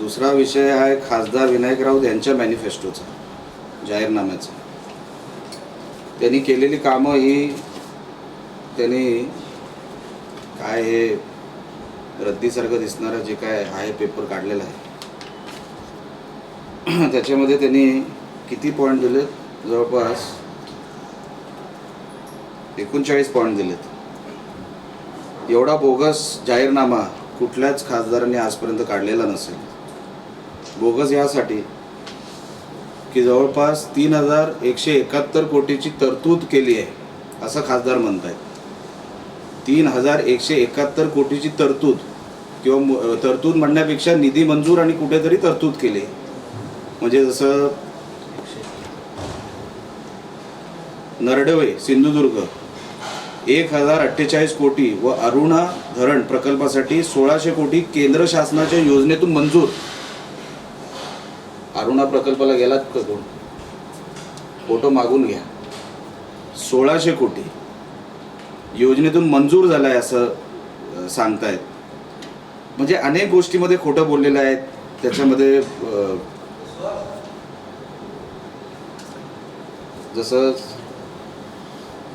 दुसरा विषय आहे खासदार विनायक राऊत यांच्या मॅनिफेस्टोचा जाहीरनाम्याचा. त्यांनी केलेली कामं ही त्यांनी काय हे रद्दीसारखं दिसणारं जे काय आहे पेपर काढलेला आहे. त्याच्यामध्ये त्यांनी किती पॉईंट दिलेत? जवळपास एकोणचाळीस पॉईंट दिलेत. एवढा बोगस जाहीरनामा कुठल्याच खासदारांनी आजपर्यंत काढलेला नसेल. बोगस यासाठी की जवळपास तीन हजार एकशे एकाहत्तर कोटीची तरतूद केली आहे असं खासदार म्हणत आहेत तीन हजार एकशे एकाहत्तर कोटीची तरतूद किंवा तरतूद म्हणण्यापेक्षा निधी मंजूर आणि कुठेतरी तरतूद केली म्हणजे जसं नरडवे सिंधुदुर्ग एक हजार अठ्ठेचाळीस कोटी व अरुणा धरण प्रकल्पासाठी सोळाशे कोटी केंद्र शासनाच्या योजनेतून मंजूर अरुणा प्रकल्पाला गेलात का कोण? फोटो मागून घ्या. सोळाशे कोटी. योजनेतून मंजूर झालाय असं सांगतायत. म्हणजे अनेक गोष्टीमध्ये खोटं बोललेलं आहेत. त्याच्यामध्ये जसं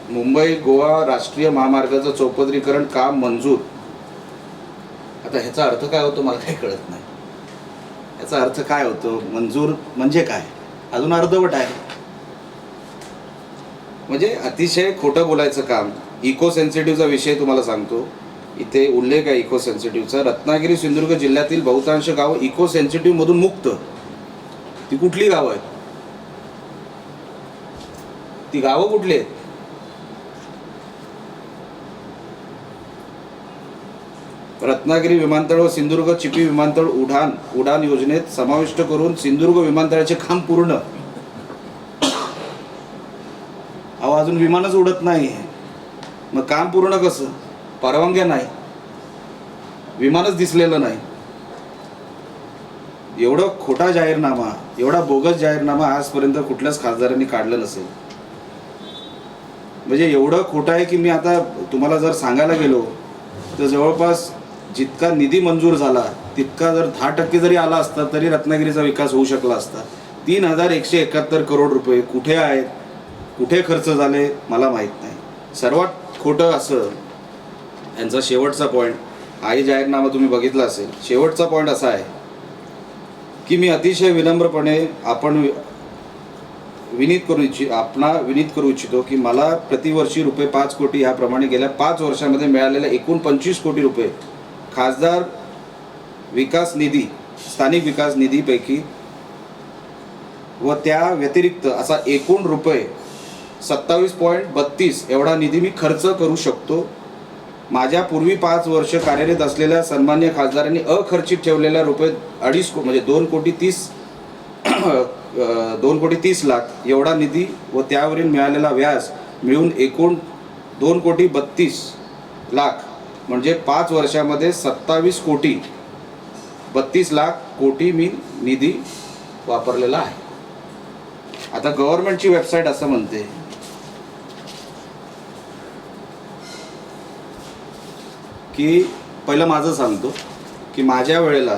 मुंबई गोवा राष्ट्रीय महामार्गाचं चौपदरीकरण काम मंजूर? आता ह्याचा अर्थ काय होतो मला काही कळत नाही. याचा अर्थ काय होतो? मंजूर म्हणजे काय? अजून अर्धवट आहे. म्हणजे अतिशय खोटं बोलायचं काम इको सेन्सिटिव्हचा विषय तुम्हाला सांगतो. इथे उल्लेख आहे इको सेन्सिटिव्हचा रत्नागिरी सिंधुदुर्ग जिल्ह्यातील बहुतांश गावं इको सेन्सिटिव्ह मधून मुक्त. ती कुठली गावं आहेत? ती गावं कुठली आहेत? रत्नागिरी विमानतळ व सिंधुदुर्ग चिपी विमानतळ उडान उडान योजनेत समाविष्ट करून सिंधुदुर्ग विमानतळाचे काम पूर्ण. अहो अजून विमानच उडत नाही. मग काम पूर्ण कसं? परवानग्या नाही. विमानच दिसलेलं नाही. एवढं खोटा जाहीरनामा एवढा बोगस जाहीरनामा आजपर्यंत कुठल्याच खासदारांनी काढलं नसेल. म्हणजे एवढं खोटं आहे की मी आता तुम्हाला जर सांगायला गेलो तर जवळपास जितका निधी मंजूर झाला तितका जर दहा टक्के जरी आला असता तरी रत्नागिरीचा विकास होऊ शकला असता. तीन हजार एकशे एकाहत्तर करोड रुपये कुठे आहेत? कुठे खर्च झाले? मला माहीत नाही. सर्वात खोटं असं यांचा शेवटचा पॉईंट आई जाहीरनामा तुम्ही बघितला असेल. शेवटचा पॉईंट असा आहे की मी अतिशय विनम्रपणे आपण विनीत करू इच्छित आपणा विनीत करू इच्छितो की मला प्रतिवर्षी रुपये पाच कोटी ह्याप्रमाणे गेल्या पाच वर्षामध्ये मिळालेल्या एकूण पंचवीस कोटी रुपये खासदार विकास निधी स्थानिक विकास निधीपैकी व त्या व्यतिरिक्त असा एकूण रुपये सत्तावीस पॉईंट बत्तीस एवढा निधी मी खर्च करू शकतो. माझ्या पूर्वी पाच वर्ष कार्यरत असलेल्या सन्मान्य खासदारांनी अखर्चित ठेवलेल्या रुपये अडीच को म्हणजे दोन कोटी तीस दोन कोटी तीस लाख एवढा निधी व त्यावरील मिळालेला व्याज मिळून एकूण दोन कोटी बत्तीस लाख म्हणजे पाच वर्षामध्ये सत्तावीस कोटी बत्तीस लाख कोटी मी निधी वापरलेला आहे. आता गव्हर्नमेंटची वेबसाईट असं म्हणते. की पहिलं माझं सांगतो की माझ्या वेळेला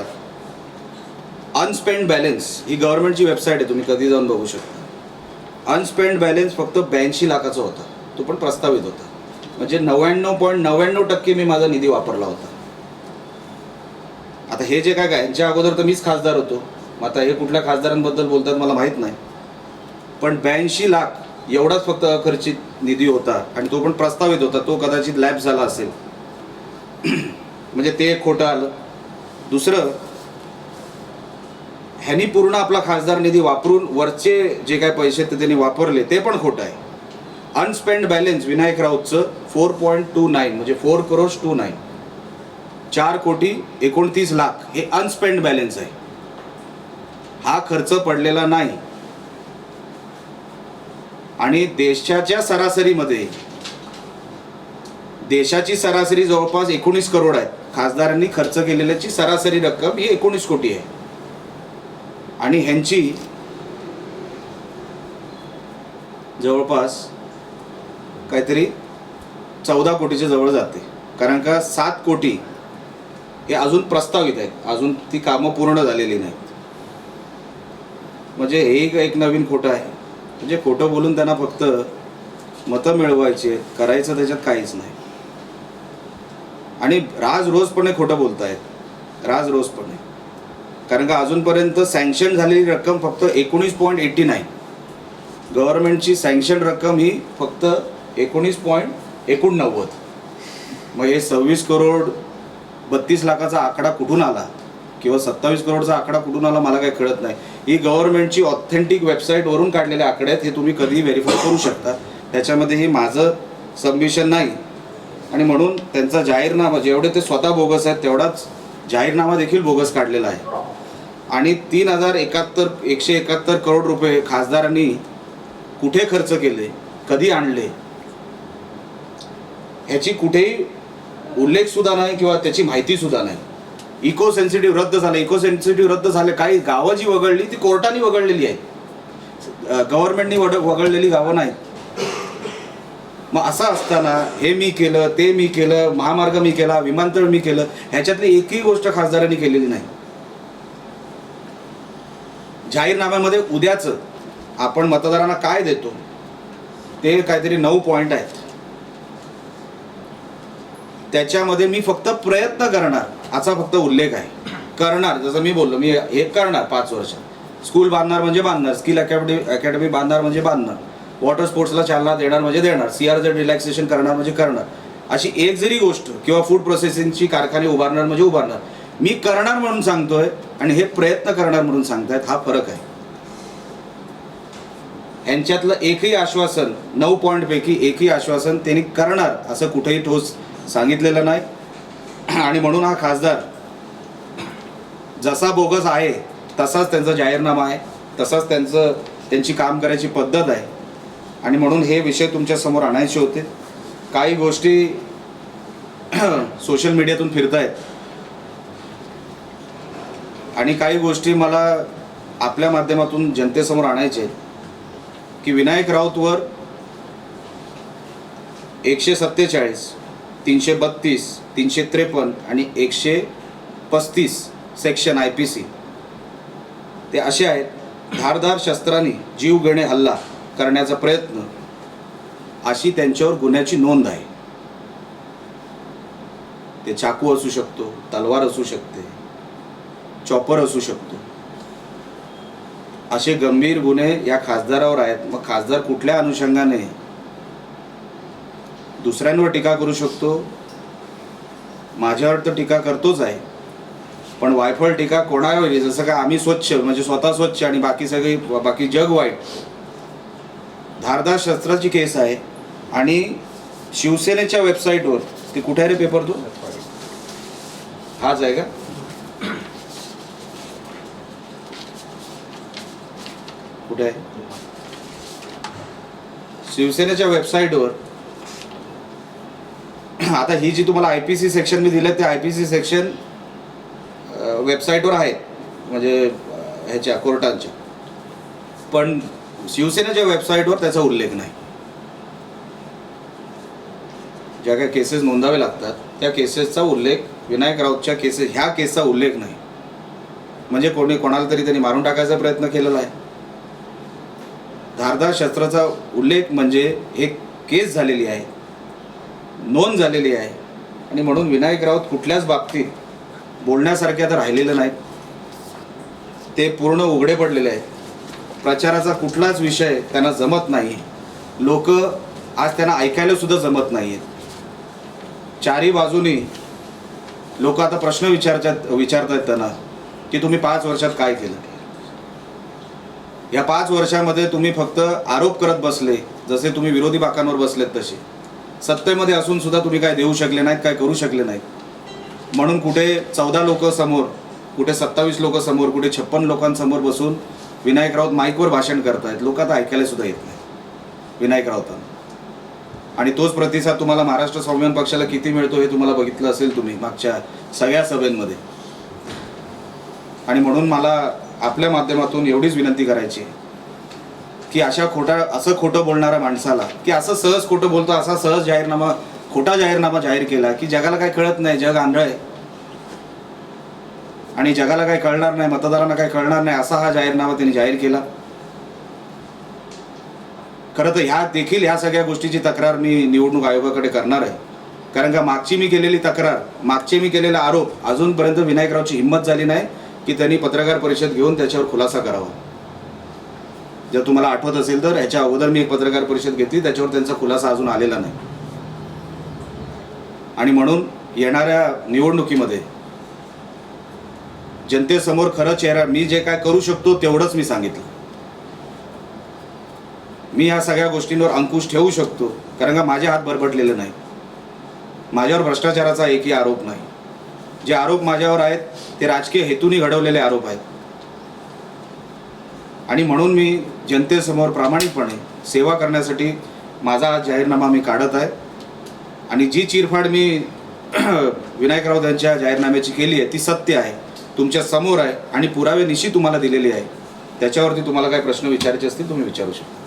अनस्पेंड बॅलेन्स ही गव्हर्नमेंटची वेबसाईट आहे तुम्ही कधी जाऊन बघू शकता. अनस्पेंड बॅलेन्स फक्त ब्याऐंशी लाखाचा होता तो पण प्रस्तावित होता. म्हणजे नव्याण्णव पॉईंट नव्याण्णव टक्के मी माझा निधी वापरला होता. आता हे जे काय काय यांच्या अगोदर तर मीच खासदार होतो. मग आता हे कुठल्या खासदारांबद्दल बोलतात मला माहीत नाही. पण ब्याऐंशी लाख एवढाच फक्त अखर्चित निधी होता आणि तो पण प्रस्तावित होता तो कदाचित लॅब झाला असेल. म्हणजे ते एक खोटं आलं. दुसरं ह्यांनी पूर्ण आपला खासदार निधी वापरून वरचे जे काय पैसे ते त्यांनी वापरले ते पण खोटं आहे. अनस्पेंड बॅलेन्स विनायक राऊतचं फोर पॉईंट टू नाईन म्हणजे फोर करोड टू नाईन चार कोटी एकोणतीस लाख हे अनस्पेंड बॅलेन्स आहे. हा खर्च पडलेला नाही. आणि देशाच्या सरासरीमध्ये देशाची सरासरी जवळपास एकोणीस करोड आहे खासदारांनी खर्च केलेल्याची सरासरी रक्कम ही एकोणीस कोटी आहे. आणि ह्यांची जवळपास काहीतरी चौदा कोटीच्या जवळ जाते. कारण का सात कोटी हे अजून प्रस्तावित आहेत. अजून ती कामं पूर्ण झालेली नाहीत. म्हणजे हे एक- एक नवीन खोटं आहे. म्हणजे खोटं बोलून त्यांना फक्त मतं मिळवायची करायचं त्याच्यात काहीच नाही. आणि राज रोजपणे खोटं बोलतायत. राज रोजपणे. कारण का अजूनपर्यंत सँक्शन झालेली रक्कम फक्त एकोणीस पॉईंट एट्टी नाईन गव्हर्नमेंटची सँक्शन रक्कम ही फक्त एकोणीस पॉईंट एकोणनव्वद. मग हे सव्वीस करोड बत्तीस लाखाचा आकडा कुठून आला? किंवा सत्तावीस करोडचा आकडा कुठून आला मला काही कळत नाही. ही गव्हर्नमेंटची ऑथेंटिक वेबसाईटवरून काढलेले आकडे आहेत हे तुम्ही कधीही व्हेरीफाय करू शकता. त्याच्यामध्ये हे माझं सबमिशन नाही. आणि म्हणून त्यांचा जाहीरनामा जेवढे ते स्वतः बोगस आहेत तेवढाच जाहीरनामा देखील बोगस काढलेला आहे. आणि तीन हजार एकाहत्तर एकशे एकाहत्तर करोड रुपये खासदारांनी कुठे खर्च केले कधी आणले ह्याची कुठेही उल्लेख सुद्धा नाही किंवा त्याची माहिती सुद्धा नाही. इको सेन्सिटिव्ह रद्द झालं इको सेन्सिटिव्ह रद्द झाले काही गावं जी वगळली ती कोर्टाने वगळलेली आहेत. गव्हर्नमेंटनी वड वगळलेली गावं नाहीत. मग असं असताना हे मी केलं ते मी केलं महामार्ग मी केला विमानतळ मी केलं ह्याच्यातली एकही गोष्ट खासदारांनी केलेली नाही. जाहीरनाम्यामध्ये उद्याचं आपण मतदारांना काय देतो ते काहीतरी नऊ पॉईंट आहेत. त्याच्यामध्ये मी फक्त प्रयत्न करणार असा फक्त उल्लेख आहे. करणार जसं मी बोललो मी हे करणार पाच वर्ष. स्कूल बांधणार म्हणजे बांधणार स्किल अकॅडमी अकॅडमी बांधणार म्हणजे बांधणार. वॉटर स्पोर्ट्सला चालना देणार म्हणजे देणार. सी आर झेड रिलॅक्सेशन करणार म्हणजे करणार. अशी एक जरी गोष्ट किंवा फूड प्रोसेसिंगची कारखाने उभारणार म्हणजे उभारणार. मी करणार म्हणून सांगतोय आणि हे प्रयत्न करणार म्हणून सांगतायत हा फरक आहे. यांच्यातलं एकही आश्वासन नऊ पॉईंटपैकी एकही आश्वासन त्यांनी करणार असं कुठेही ठोस सांगितलेलं नाही. आणि म्हणून हा खासदार जसा बोगस आहे तसाच त्यांचा जाहीरनामा आहे तसाच त्यांचं त्यांची काम करायची पद्धत आहे. आणि म्हणून हे विषय तुमच्यासमोर आणायचे होते. काही गोष्टी सोशल मीडियातून फिरत आहेत आणि काही गोष्टी मला आपल्या माध्यमातून जनतेसमोर आणायचे की विनायक राऊतवर एकशे सत्तेचाळीस तीनशे बत्तीस तीनशे त्रेपन्न आणि एकशे पस्तीस सेक्शन आय पी सी. ते असे आहेत धारधार शस्त्रांनी जीवगणे हल्ला करण्याचा प्रयत्न अशी त्यांच्यावर गुन्ह्याची नोंद आहे. ते चाकू असू शकतो तलवार असू शकते चॉपर असू शकतो. असे गंभीर गुन्हे या खासदारावर आहेत. मग खासदार कुठल्या अनुषंगाने दुसऱ्यांवर टीका करू शकतो. माझ्यावर तर टीका करतोच आहे. पण वायफळ टीका कोणावर जसं का आम्ही स्वच्छ म्हणजे स्वतः स्वच्छ आणि बाकी सगळी बाकी जग वाईट. धारदार शस्त्राची केस आहे. आणि शिवसेनेच्या वेबसाईटवर ती कुठे आहे रे पेपर तो? हाच आहे का? कुठे आहे? शिवसेनेच्या वेबसाईटवर. आता ही जी तुम्हाला आय पी सी सेक्शन मी दिलं ते आय पी सी सेक्शन वेबसाईटवर आहेत म्हणजे ह्याच्या कोर्टांच्या. पण शिवसेनेच्या वेबसाईटवर त्याचा उल्लेख नाही. ज्या काही केसेस नोंदावे लागतात त्या केसेसचा उल्लेख विनायक राऊतच्या केसेस ह्या केसचा उल्लेख नाही. म्हणजे कोणी कोणाला तरी त्यांनी मारून टाकायचा प्रयत्न केलेला आहे. धारदार शस्त्राचा उल्लेख म्हणजे एक केस झालेली आहे. नोंद झालेली आहे. आणि म्हणून विनायक राऊत कुठल्याच बाबतीत बोलण्यासारखे आता राहिलेलं नाहीत. ते पूर्ण उघडे पडलेले आहेत. प्रचाराचा कुठलाच विषय त्यांना जमत नाही. लोक आज त्यांना ऐकायला सुद्धा जमत नाही आहेत चारही बाजूनी लोक आता प्रश्न विचारतात विचारतात त्यांना की तुम्ही पाच वर्षात काय केलं? या पाच वर्षामध्ये तुम्ही फक्त आरोप करत बसले जसे तुम्ही विरोधी बाकांवर बसलेत तसे. सत्तेमध्ये असून सुद्धा तुम्ही काय देऊ शकले नाहीत काय करू शकले नाहीत. म्हणून कुठे चौदा लोक समोर कुठे सत्तावीस लोक समोर कुठे छप्पन लोकांसमोर बसून विनायक राऊत माईकवर भाषण करतायत लोक आता ऐकायला सुद्धा येत नाही विनायक राऊतांना. आणि तोच प्रतिसाद तुम्हाला महाराष्ट्र स्वाभिमान पक्षाला किती मिळतो हे तुम्हाला बघितलं असेल तुम्ही मागच्या सगळ्या सभेंमध्ये. आणि म्हणून मला आपल्या माध्यमातून एवढीच विनंती करायची आहे की अशा खोटा असं खोटं बोलणाऱ्या माणसाला की असं सहज खोटं बोलतो असा सहज जाहीरनामा खोटा जाहीरनामा जाहीर केला की जगाला काय कळत नाही जग आंधळ आहे. आणि जगाला काही कळणार नाही मतदारांना काही कळणार नाही असा हा जाहीरनामा त्यांनी जाहीर केला. खरं तर ह्या देखील ह्या सगळ्या गोष्टीची तक्रार मी निवडणूक आयोगाकडे करणार आहे. कारण का मागची मी केलेली तक्रार मागचे मी केलेला आरोप अजूनपर्यंत विनायकरावची हिंमत झाली नाही की त्यांनी पत्रकार परिषद घेऊन त्याच्यावर खुलासा करावा. जर तुम्हाला आठवत असेल तर याच्या अगोदर मी एक पत्रकार परिषद घेतली त्याच्यावर त्यांचा खुलासा अजून आलेला नाही. आणि म्हणून येणाऱ्या निवडणुकीमध्ये जनतेसमोर खरं चेहरा मी जे काय करू शकतो तेवढंच मी सांगितलं. मी ह्या सगळ्या गोष्टींवर अंकुश ठेवू शकतो कारण का माझे हात बरबटलेले नाही माझ्यावर भ्रष्टाचाराचा एकही आरोप नाही. जे आरोप माझ्यावर आहेत ते राजकीय हेतूने घडवलेले आरोप आहेत. आणि म्हणून मी जनतेसमोर प्रामाणिकपणे सेवा करण्यासाठी माझा जाहीरनामा मी काढत आहे. आणि जी चिरफाड मी विनायकराव यांच्या जाहीरनाम्याची केली आहे ती सत्य आहे. तुमच्यासमोर आहे आणि पुरावे निशी तुम्हाला दिलेली आहे. त्याच्यावरती तुम्हाला काही प्रश्न विचारायचे असतील तुम्ही विचारू शकता.